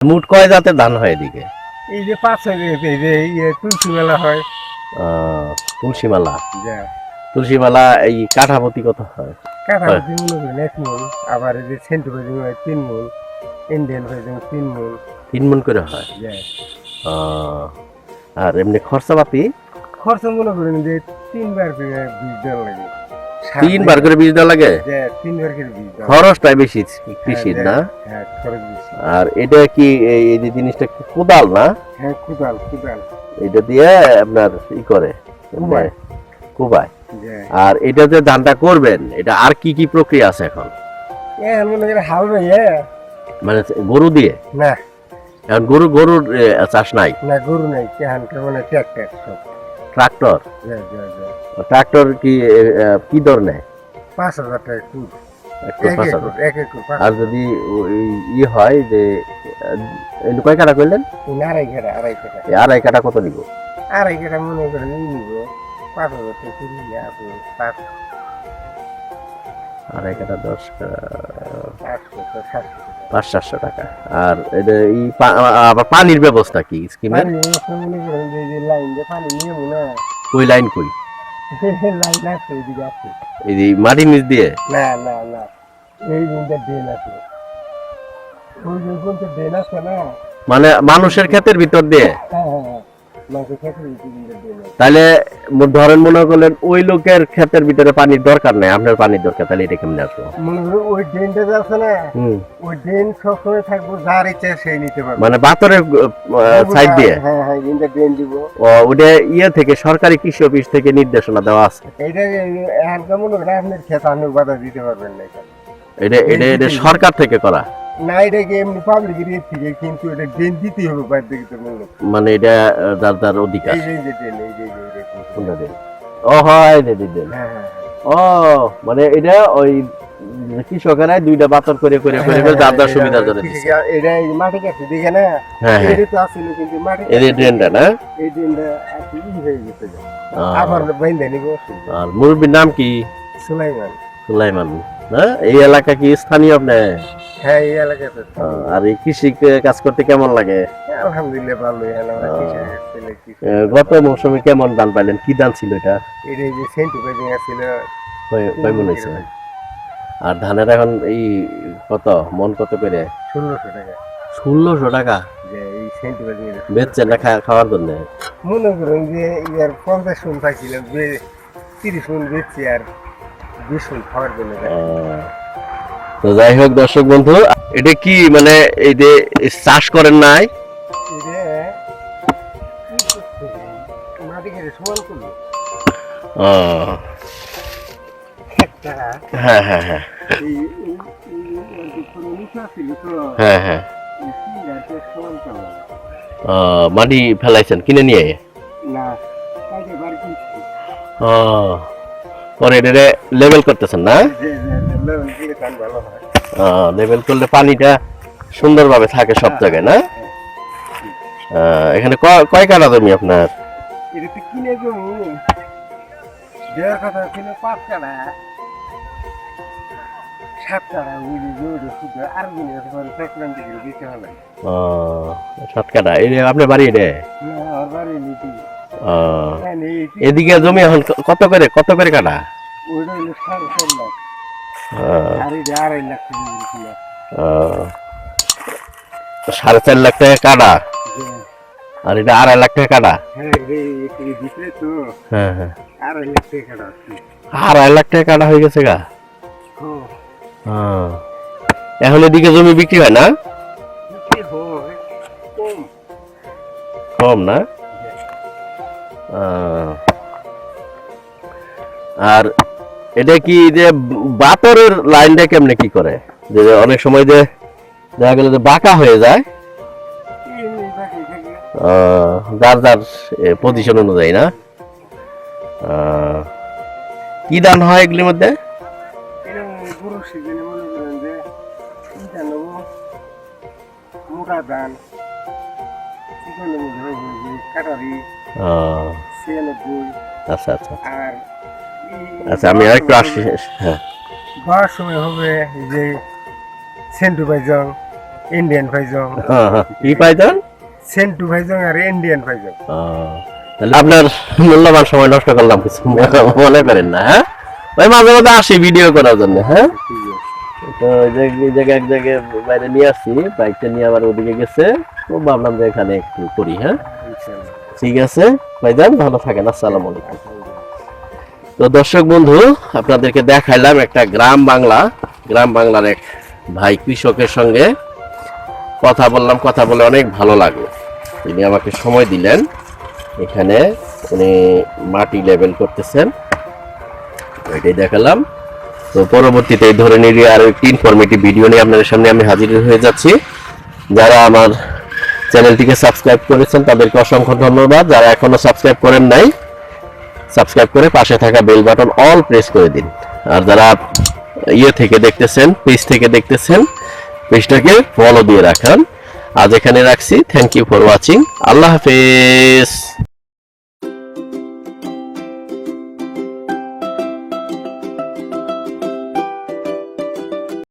মুট কয় জাতের ধান হয় এদিকে? এই যে পাঁচ এই যে ইয়ে তুলসী মেলা হয়। আহ, তুলসীমালা। যা। তুলসীমালা এই কাঠাপতি কত হয়? কাঠাপতি মনে করেন এক মন আবার এই যে সেন্টু ভাজি হয় তিন মন ইন্ডিয়ান ভাজি তিন মন তিন মন করে হয়? আর এমনি খরচাপাতি? খরচ মনে করেন যে তিনবার বীজ দেওয়া লাগে। তিনবার করে বীজ দেওয়া লাগে? যে তিনবার করে বীজ দেওয়া বেশি কৃষির হ্যাঁ, না? হ্যাঁ আর এটা কি এই যে জিনিসটা কি কোদাল না? হ্যাঁ কুদাল কুদাল। এটা দিয়ে আপনার ই করে কুবায়। আর এটা যে ধানটা করবেন এটা আর কি কি প্রক্রিয়া আছে এখন? মনে হাল মানে গরু দিয়ে? না। এখন গরু গরুর চাষ নাই? না গরু নাই কেহানকে মানে ট্র্যাক্টর সব। ট্রাক্টর ট্রাক্টর কি এ, এ, কি দর নেয়? পাঁচ হাজার টাকা আর যদি ই হয় যে কয় কাটা করলেন? আড়াই কাটা আড়াই কাটা আড়াই কাটা কত নিব? আড়াই কাটা মনে করেন নিব পাঁচ হাজার টাকা কুড়ি আপনি পাঁচ আড়াই কাটা দশ পাঁচ সাতশো টাকা। আর এটা এই আবার পানির ব্যবস্থা কি? মনে না ওই লাইন কই? এই যে মাটির নিচ দিয়ে? না না না। এই দিনটা ড্রেন আছে। ওই যে ড্রেন আছে না? মানে মানুষের ক্ষেতের ভিতর দিয়ে? হ্যাঁ হ্যাঁ। হ্যাঁ তাহলে ধরেন মনে করলেন ওই লোকের ক্ষেতের ভিতরে পানির দরকার নাই আপনার পানির দরকার তাহলে এটা কেমনে আসব ওই ড্রেনটা আছে না ওই ড্রেন সবসময় থাকব যার ইচ্ছা সেই নিতে পারবে। মানে বাতরের সাইড দিয়ে? হ্যাঁ হ্যাঁ ড্রেন দিব। ও, ওটা ইয়ে থেকে সরকারি কৃষি অফিস থেকে নির্দেশনা দেওয়া আছে? এইটা এখানকার মনে করেন আপনার খেতে আপনি বাধা দিতে পারবেন না এটা এটা এটা সরকার থেকে করা? না এটাকে এমনি পাবলিক এরিয়া থেকে? কিন্তু এটা ড্রেন দিতেই হবে বাইরে থেকে তো মূল্য মানে এটা আহ, যার যার অধিকার। এই যে যে ড্রেন এই যে যে, এই যে কোনটা দেন? ও হয় দে দিতেন হ্যাঁ হ্যাঁ ও মানে এটা ওই দুইটা বাতর করে করে করে করে যার যার সুবিধার জন্য দিচ্ছে হ্যাঁ, এটা এই মাটি দেখে না? হ্যাঁ হ্যাঁ। এটা তো আসলে কিন্তু মাটি এই ড্রেনটা না? এই ড্রেনটা আসলে হয়ে গেছে আবার বাইন্দা নিব। আর মুরব্বীর নাম কি? সুলাইমান। সুলাইমান না? এই এলাকা কি স্থানীয় আপনি? হ্যাঁ এই এলাকাতে আর এই কৃষি কাজ করতে কেমন লাগে? আলহামদুলিল্লাহ ভালোই ছেলে গত মৌসুমে কেমন ধান পাইলেন? কি ধান ছিল এটা? এটা যে সেন্টু আছিল কয়- কয় হয়েছে। আর ধানের এখন এই কত? মন কত করে? ষোলোশো টাকা। ষোলোশো টাকা? বেচছেন না খাওয়ার জন্য? মনে করুন যে ইয়ার পঞ্চাশ মন পাইছিলাম তিরিশ মন বেচছি আর বিশ মন খাওয়ার জন্য। তো যাই হোক দর্শক বন্ধু এটা কি মানে এই যে চাষ করেন নাই? হ্যাঁ হ্যাঁ হ্যাঁ। হ্যাঁ হ্যাঁ। মাটি ফেলাইছেন কিনে নিয়ে? পরে এটা লেবেল করতেছেন না? হয়। লেবেল করলে পানিটা সুন্দরভাবে থাকে সব জায়গায় না? এখানে ক- কয় কাটা জমি আপনার? কিনে জমি। দেওয়ার কথা পাঁচ কাটা আপনার বাড়ি আহ, হ্যাঁ এদিকে জমি এখন কত করে কত করে কাটা সাড়ে চার লাখ টাকা কাটা? আর এটা আড়াই লাখ টাকা কাটা? হ্যাঁ হ্যাঁ হ্যাঁ। আড়াই লাখ টাকা কাটা হয়ে গেছে গা? ও, এখন এদিকে জমি বিক্রি হয় না? কম। কম না? আর এটা কি যে বাতরের লাইনটা কেমনে কি করে? যে অনেক সময় যে দেখা গেল যে বাঁকা হয়ে যায়। যার যার পজিশন অনুযায়ী না। কি দান হয় এগুলির মধ্যে? মোটা কাটারি আচ্ছা আচ্ছা। আর আচ্ছা আমি আর একটু আসছি হ্যাঁ। ঘর সময় হবে যে সেন্টু বাইজং ইন্ডিয়ান ফাইজং হ্যাঁ, হ্যাঁ। কি পাইতেন সেন্টু ফাইজং আর ইন্ডিয়ান ফাইজং তাহলে আপনার মূল্যবান সময় নষ্ট করলাম কিছু মনে করেন না হ্যাঁ? ওই মাঝে মাঝে আসি ভিডিও করার জন্য হ্যাঁ? তো ওই জায়গায় এক জায়গায় বাইরে নিয়ে আসছি বাইকটা নিয়ে আবার ওদিকে গেছে তো ভাবলাম যে এখানে একটু করি হ্যাঁ? ঠিক আছে ভাইজান ভালো থাকেন আসসালামু আলাইকুম। তো দর্শক বন্ধু, আপনাদেরকে দেখাইলাম একটা গ্রাম বাংলা, গ্রাম বাংলার এক ভাই কৃষকের সঙ্গে কথা বললাম, কথা বলে অনেক ভালো লাগল। তিনি আমাকে সময় দিলেন। এখানে উনি মাটি লেভেল করতেছেন। এটাই দেখালাম। তো পরবর্তীতে এই ধরনের আরও একটি ইনফরমেটিভ ভিডিও নিয়ে আপনাদের সামনে আমি হাজির হয়ে যাচ্ছি। যারা আমার চ্যানেলটিকে সাবস্ক্রাইব করেছেন, তাদেরকে অসংখ্য ধন্যবাদ। যারা এখনও সাবস্ক্রাইব করেন নাই সাবস্ক্রাইব করে পাশে থাকা বেল বাটন অল প্রেস করে দিন। আর যারা ইয়ে থেকে দেখতেছেন, পেজ থেকে দেখতেছেন, পেজটাকে ফলো দিয়ে রাখান। আজ এখানে রাখছি। থ্যাংক ইউ ফর ওয়াচিং আল্লাহ হাফেজ।